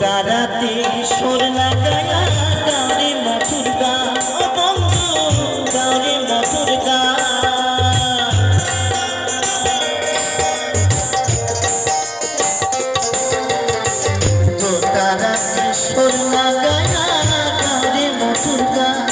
তারাতে সর লাগায়া গাঁরে মধুর গা গাঁরে মধুর গা তারাতে গা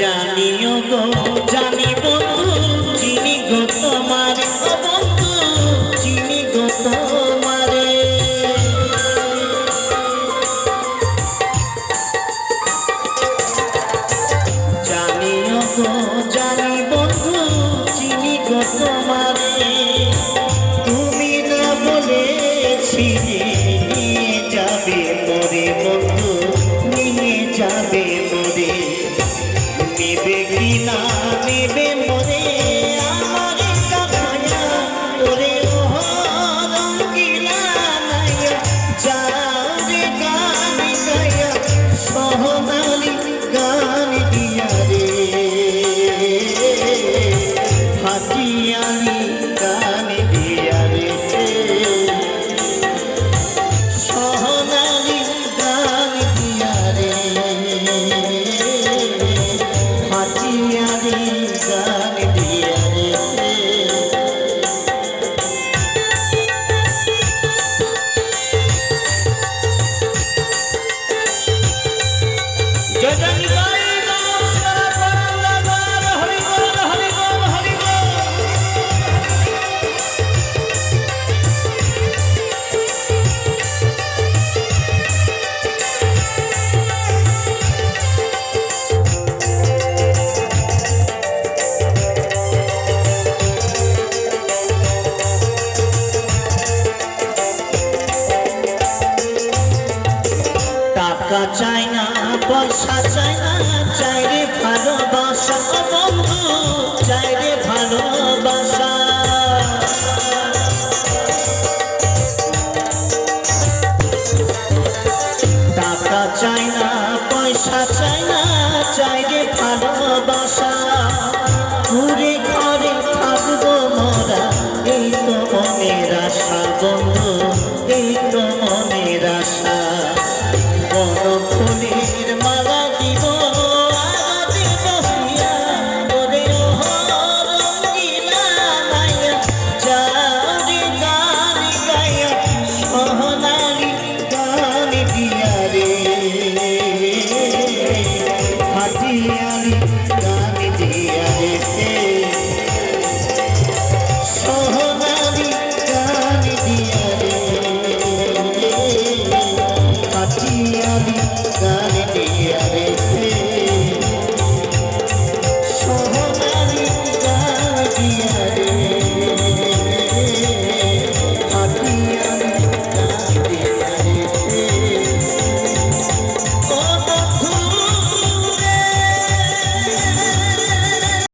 জানিও গো জানি বন্ধু চিনি গো তোমার। বন্ধু চিনি গো তোমার। জানিও গো টাকা চাই না, পয়সা চাই না, চাই রে ভালোবাসা। বন্ধু, চাই রে ভালোবাসা। টাকা চাই না, পয়সা চাই না, চাই রে ভালোবাসা। ঘুরে ঘরে থাকব মরা, এই তো মনের আশা বন্ধু।